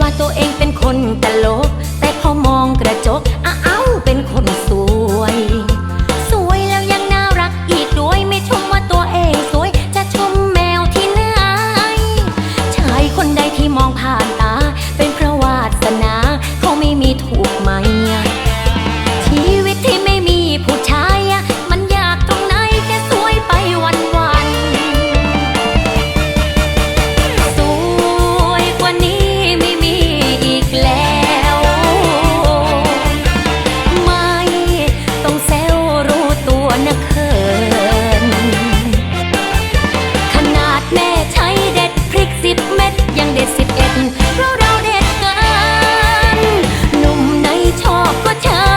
ว่าตัวเองเป็นคนตลก แต่พอมองกระจกอ้าวเป็นคนสวย สวยแล้วยังน่ารักอีกด้วยไม่ชมว่าตัวเองสวย จะชมแมวที่ไหนชายคนใดที่มองผ่าน 차